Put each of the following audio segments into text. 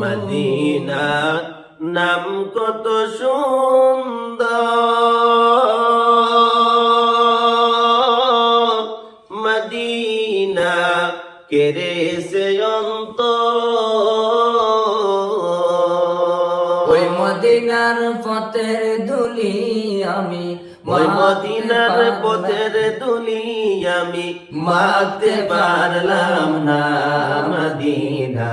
Medina নাম কত সুন্দর। মদিনা কেরে সে অন্ত ওই মদিনার পথের ধুলি আমি ওই মদিনার পথের দুলি আমি মারতে পারলাম না। মদিনা।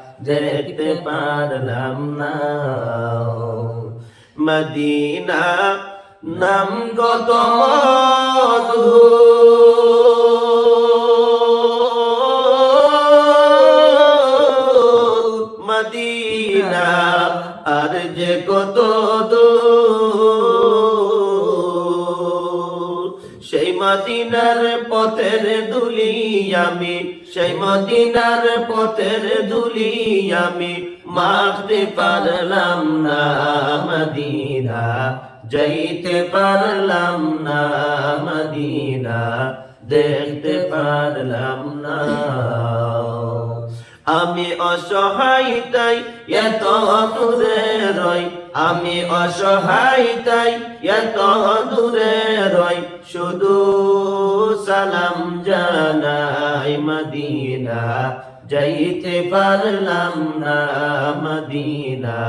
দেখতে পারলাম না। মদিনা নাম গত মদিনা মদিনার পথের দুলি আমি, সেই মদিনার পথের দুলি আমি মাখতে পারলাম না মদিনা, যাইতে পারলাম না মদিনা, দেখতে পারলাম না আমি অসহায় তাই এত দূরে রই। আমি অসহায় তাই এত দূরে রই। শুধু সালাম জানাই মদিনা, যাইতে পারলাম না মদিনা,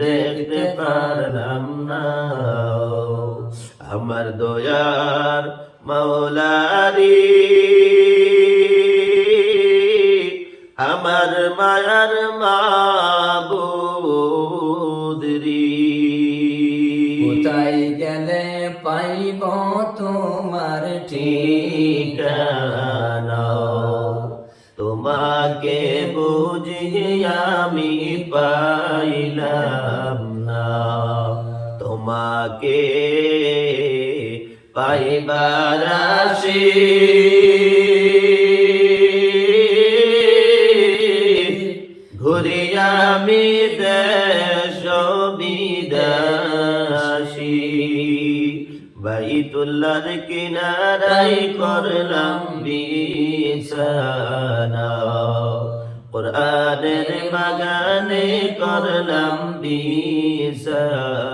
দেখতে পারলাম না। আমার দয়ার মৌলারি আমার মায়ার মাবুদরি। কোথায় গেলে পাইব তোমার ঠিকানা? তোমাকে বুঝিয়ে আমি পাইলাম না। তোমাকে পাইবার আসি। আমি দেশ বিদাসী বাইতুল্লার কিনারাই করলাম বিছানা। কোরআনের বাগানে করলাম বিছানা।